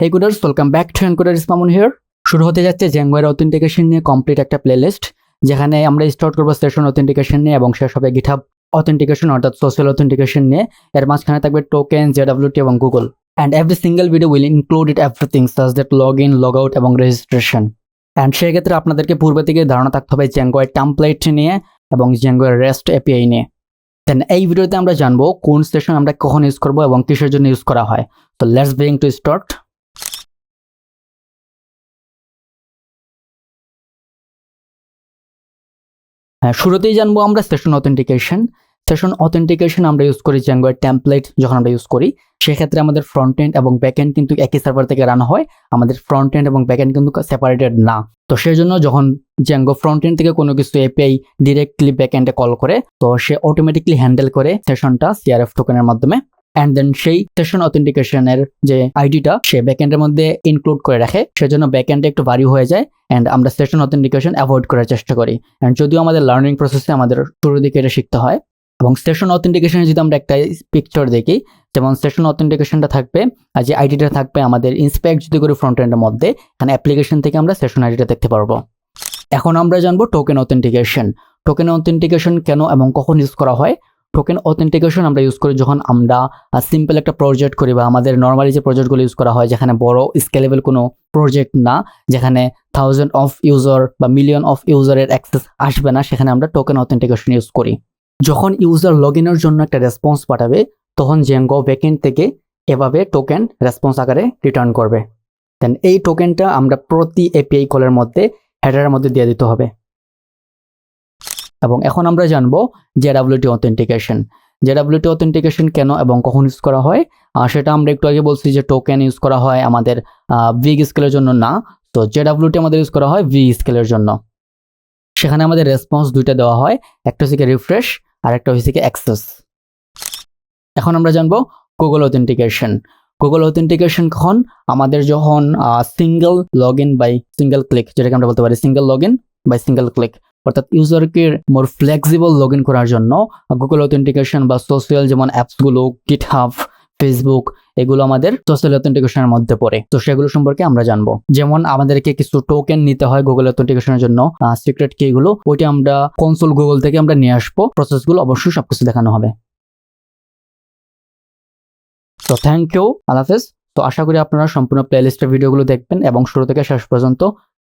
Hey Gooders, welcome back to Encoder Ismamun here. শুরু হতে যাচ্ছে জ্যাঙ্গোয়ের অথেন্টিকেশন নিয়ে কমপ্লিট একটা প্লেলিস্ট যেখানে আমরা স্টার্ট করব সেশন অথেন্টিকেশন নিয়ে এবং শেষ হবে গিটহাব অথেন্টিকেশন অর্থাৎ সোশ্যাল অথেন্টিকেশন নিয়ে। এর মাঝখানে থাকবে টোকেন জেডাব্লিউটি এবং Google and every single video will include it everything such that log in log out এবং রেজিস্ট্রেশন অ্যান্ড সেক্ষেত্রে আপনাদেরকে পূর্বে থেকে ধারণা থাকতে হবে জ্যাঙ্গোয়ের টাম্পলেট নিয়ে এবং জ্যাঙ্গোয়ের রেস্ট এপিআই নিয়ে। দেন এই ভিডিওতে আমরা জানব কোন সেশন আমরা কখন ইউজ করব এবং কিসের জন্য ইউজ করা হয়। তো লেটস বিং টু স্টার্ট হ্যাঁ শুরুতেই জানব আমরা সেশন অথেন্টিকেশন সেশন অথেন্টিকেশন আমরা ইউজ করি জ্যাঙ্গোয়ের টেমপ্লেট যখন আমরা ইউজ করি, সেক্ষেত্রে আমাদের ফ্রন্ট এন্ড এবং ব্যাক এন্ড কিন্তু একই সার্ভার থেকে রান হয়, আমাদের ফ্রন্ট এন্ড এবং ব্যাক এন্ড কিন্তু সেপারেটেড না। তো সেই জন্য যখন জ্যাঙ্গো ফ্রন্ট এন্ড থেকে কোনো কিছু এপিআই ডিরেক্টলি ব্যাক এন্ডে কল করে, তো সে অটোমেটিকলি হ্যান্ডেল করে সেশনটা সিআরএফ টোকেনের মাধ্যমে। অ্যান্ড দেন সেই সেশন অথেন্টিকেশনের যে আইডিটা সে ব্যাকএন্ডের মধ্যে ইনক্লুড করে রাখে। সেজন্য ব্যাকএন্ডে একটু ভারী হয়ে যায় অ্যান্ড আমরা সেশন অথেন্টিকেশন অ্যাভয়েড করার চেষ্টা করি। অ্যান্ড যদিও আমাদের লার্নিং প্রসেসে আমাদের শুরুর দিকে এটা শিখতে হয়, এবং সেশন অথেন্টিকেশনে যদি আমরা একটা পিকচার দেখি, যেমন সেশন অথেন্টিকেশনটা থাকবে, আর যে আইডিটা থাকবে আমাদের ইন্সপেক্ট যদি করি ফ্রন্ট এন্ডের মধ্যে, এখানে অ্যাপ্লিকেশন থেকে আমরা সেশন আইডিটা দেখতে পারব। এখন আমরা জানব টোকেন অথেন্টিকেশন টোকেন অথেন্টিকেশন কেন এবং কখন ইউজ করা হয়? টোকেন অথেন্টিকেশন আমরা ইউজ করি যখন আমরা সিম্পল একটা প্রজেক্ট করি বা আমাদের নর্মালি যে প্রজেক্টগুলো ইউজ করা হয়, যেখানে বড় স্কেলেবল কোনো প্রজেক্ট না, যেখানে থাউজেন্ড অফ ইউজার বা মিলিয়ন অফ ইউজারের অ্যাক্সেস আসবে না, সেখানে আমরা টোকেন অথেন্টিকেশন ইউজ করি। যখন ইউজার লগ ইনের জন্য একটা রেসপন্স পাঠাবে, তখন জেঙ্গো ব্যাকেন্ড থেকে এভাবে টোকেন রেসপন্স আকারে রিটার্ন করবে। দেন এই টোকেনটা আমরা প্রতি এপিআই কলের মধ্যে হেডারের মধ্যে দিয়ে দিতে হবে। এবং এখন আমরা জানব জেডাব্লিউটি অথেন্টিকেশন জেডাব্লিউটি অথেন্টিকেশন কেন এবং কখন ইউজ করা হয়? সেটা আমরা একটু আগে বলছি যে টোকেন ইউজ করা হয় আমাদের বিগ স্কেলের জন্য না। তো জেডাব্লিউটি আমাদের ইউজ করা হয় ভি স্কেলের জন্য। সেখানে আমাদের রেসপন্স দুইটা দেওয়া হয়, একটা হচ্ছে রিফ্রেশ আর একটা হচ্ছে কি অ্যাক্সেস এখন আমরা জানব গুগল অথেন্টিকেশন গুগল অথেন্টিকেশন কখন? আমাদের যখন single log in by single click যেটাকে আমরা বলতে পারি single log in by single click অর্থাৎ ইউজারকে মোর ফ্লেক্সিবল লগ ইন করার জন্য গুগল অথেন্টিকেশন বা সোশ্যাল যেমন অ্যাপসগুলো গিটহাব ফেসবুক এগুলো আমাদের সোশ্যাল অথেন্টিকেশনের মধ্যে পড়ে। তো সেগুলো সম্পর্কে আমরা জানব। যেমন আমাদেরকে কিছু টোকেন নিতে হয় গুগল অথেন্টিকেশনের জন্য সিক্রেট কি এগুলো ওইটা আমরা কনসোল গুগল থেকে আমরা নিয়ে আসব। প্রসেসগুলো অবশ্যই সবকিছু দেখানো হবে। তো থ্যাংক ইউ আলাফেজ তো আশা করি আপনারা সম্পূর্ণ প্লেলিস্টের ভিডিওগুলো দেখবেন এবং শুরু থেকে শেষ পর্যন্ত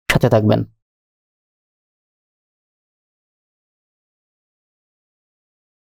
সাথে থাকবেন।